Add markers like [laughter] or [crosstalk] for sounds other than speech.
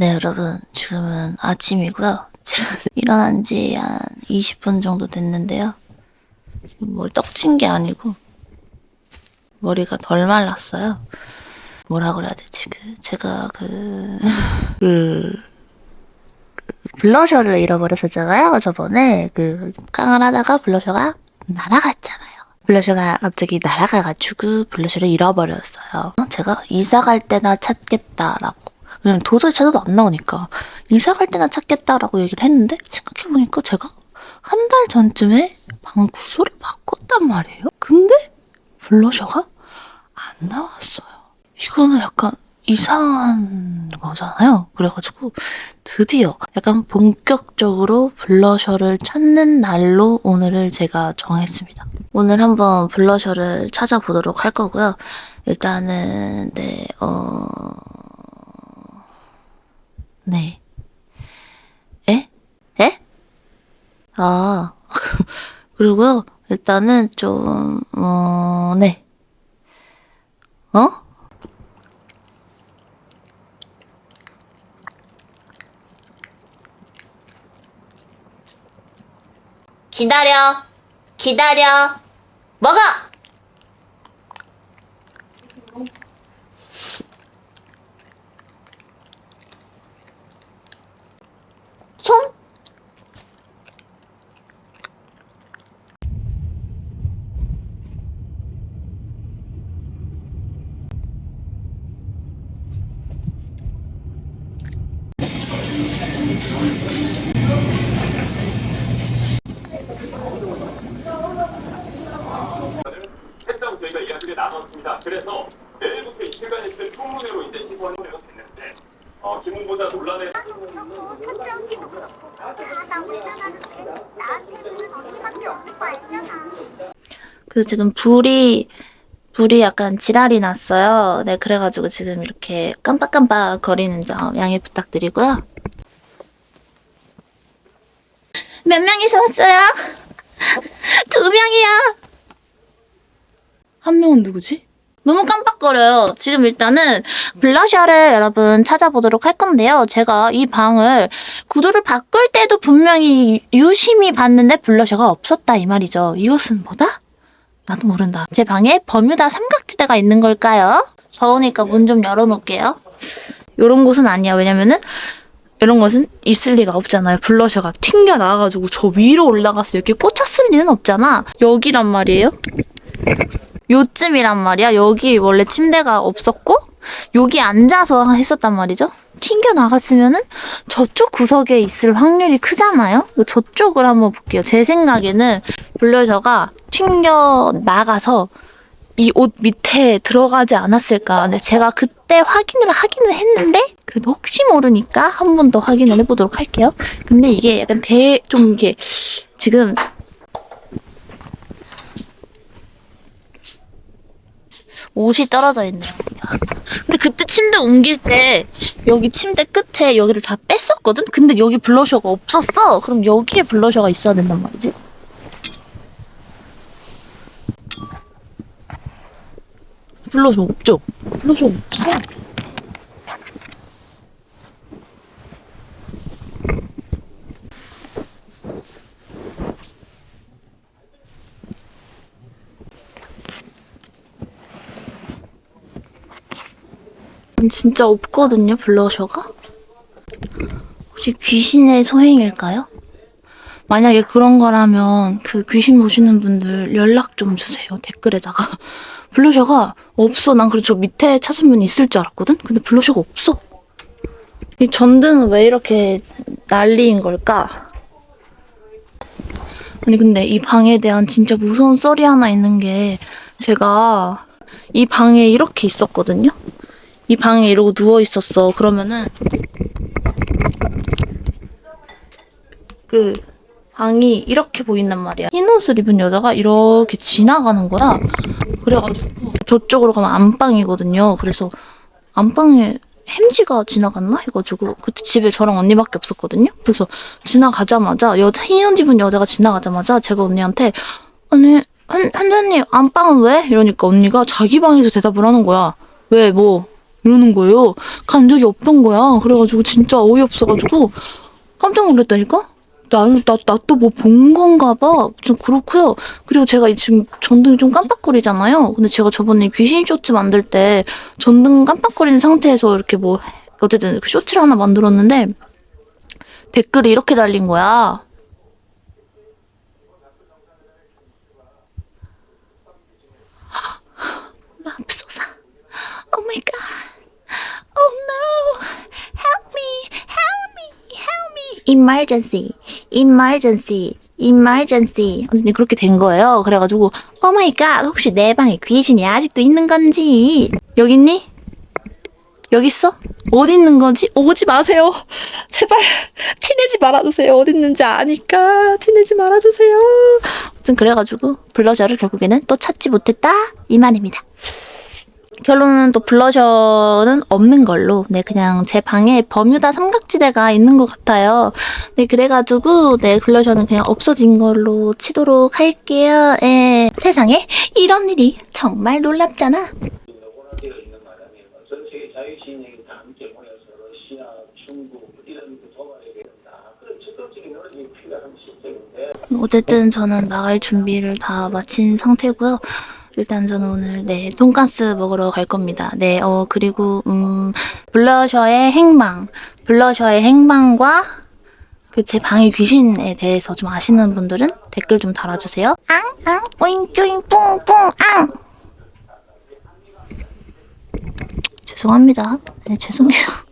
네, 여러분. 지금은 아침이고요. [laughs] 일어난 지 한 20분 정도 됐는데요. 뭘 떡친 게 아니고 머리가 덜 말랐어요. 뭐라 그래야 되지? 그 제가 그, [laughs] 그 블러셔를 잃어버렸었잖아요. 저번에 그 깡을 하다가 블러셔가 날아갔잖아요. 블러셔가 갑자기 날아가가지고 블러셔를 잃어버렸어요. 제가 이사 갈 때나 찾겠다라고. 왜냐면 도저히 찾아도 안 나오니까 이사 갈 때나 찾겠다라고 얘기를 했는데 생각해보니까 제가 한 달 전쯤에 방 구조를 바꿨단 말이에요. 근데 블러셔가 안 나왔어요. 이거는 약간 이상한 거잖아요. 그래가지고 드디어 약간 본격적으로 블러셔를 찾는 날로 오늘을 제가 정했습니다. 오늘 한번 블러셔를 찾아보도록 할 거고요. 일단은 네, 어... 네. 에? 에? 아, [laughs] 그리고요. 일단은 좀, 어, 네. 어? 기다려. 기다려. 먹어! 손? 했다고 저희가 나눴습니다. 그래서 내일부터 이틀간 있을 청문회로 이제 가 됐는데 어, 김웅보다 논란에 첫째 언니도 그렇고 다나 운전하는데 나한테는 언니밖에 없는 거 알잖아 그 지금 불이 불이 약간 지랄이 났어요. 네, 그래가지고 지금 이렇게 깜빡깜빡 거리는 점 양해 부탁드리고요. 몇 명이서 왔어요? [laughs] 두 명이야. 한 명은 누구지? 너무 깜빡거려요. 지금 일단은 블러셔를 여러분 찾아보도록 할 건데요. 제가 이 방을 구조를 바꿀 때도 분명히 유심히 봤는데 블러셔가 없었다 이 말이죠. 이것은 뭐다? 나도 모른다. 제 방에 버뮤다 삼각지대가 있는 걸까요? 더우니까 문 좀 열어놓을게요. 요런 곳은 아니야. 왜냐면은 이런 것은 있을 리가 없잖아요. 블러셔가 튕겨 나와가지고 저 위로 올라가서 여기 꽂혔을 리는 없잖아. 여기란 말이에요. 요쯤이란 말이야. 여기 원래 침대가 없었고 여기 앉아서 했었단 말이죠. 튕겨 나갔으면은 저쪽 구석에 있을 확률이 크잖아요. 저쪽을 한번 볼게요. 제 생각에는 블러셔가 튕겨 나가서 이 옷 밑에 들어가지 않았을까. 근데 제가 그때 확인을 하기는 했는데 그래도 혹시 모르니까 한 번 더 확인을 해보도록 할게요. 근데 이게 약간 대 좀 이게 지금 옷이 떨어져 있네요. 자, 근데 그때 침대 옮길 때 여기 침대 끝에 여기를 다 뺐었거든? 근데 여기 블러셔가 없었어. 그럼 여기에 블러셔가 있어야 된단 말이지. 블러셔 없죠? 블러셔 없어. 진짜 없거든요, 블러셔가? 혹시 귀신의 소행일까요? 만약에 그런 거라면 그 귀신 보시는 분들 연락 좀 주세요, 댓글에다가. [laughs] 블러셔가 없어. 난 그래서 저 밑에 찾으면 있을 줄 알았거든? 근데 블러셔가 없어. 이 전등은 왜 이렇게 난리인 걸까? 아니, 근데 이 방에 대한 진짜 무서운 썰이 하나 있는 게 제가 이 방에 이렇게 있었거든요? 이 방에 이러고 누워 있었어. 그러면은 그 방이 이렇게 보인단 말이야. 흰 옷을 입은 여자가 이렇게 지나가는 거야. 그래가지고 저쪽으로 가면 안방이거든요. 그래서 안방에 햄지가 지나갔나 해가지고 그때 집에 저랑 언니밖에 없었거든요. 그래서 지나가자마자 여자 흰옷 입은 여자가 지나가자마자 제가 언니한테 아니 한 한자님 안방은 왜? 이러니까 언니가 자기 방에서 대답을 하는 거야. 왜 뭐? 이러는 거예요. 간 적이 없던 거야. 그래가지고 진짜 어이없어가지고 깜짝 놀랐다니까? 나, 나, 나 또 뭐 본 건가 봐. 좀 그렇고요. 그리고 제가 이 지금 전등이 좀 깜빡거리잖아요. 근데 제가 저번에 귀신 쇼츠 만들 때 전등 깜빡거리는 상태에서 이렇게 뭐, 어쨌든 그 쇼츠를 하나 만들었는데 댓글이 이렇게 달린 거야. 맙소사. Oh my god. Oh no. Help me. Help me. Help me. Emergency. Emergency. Emergency. 어쨌든 그렇게 된 거예요. 그래가지고 Oh my god. 혹시 내 방에 귀신이 아직도 있는 건지. 여기 있니? 여기 있어? 어디 있는 거지? 오지 마세요. 제발 티내지 말아주세요. 어디 있는지 아니까 티내지 말아주세요. 아무튼 그래가지고 블러셔를 결국에는 또 찾지 못했다 이 말입니다. 결론은 또 블러셔는 없는 걸로 네 그냥 제 방에 버뮤다 삼각지대가 있는 것 같아요. 네 그래가지고 네 블러셔는 그냥 없어진 걸로 치도록 할게요. 예. 세상에 이런 일이 정말 놀랍잖아. 어쨌든 저는 나갈 준비를 다 마친 상태고요. 일단 저는 오늘 네 돈가스 먹으러 갈 겁니다. 네, 어 그리고 음 블러셔의 행방, 블러셔의 행방과 그 제 방의 귀신에 대해서 좀 아시는 분들은 댓글 좀 달아주세요. 앙앙 오잉쭈잉 뿡뿡 앙. 죄송합니다. 네 죄송해요.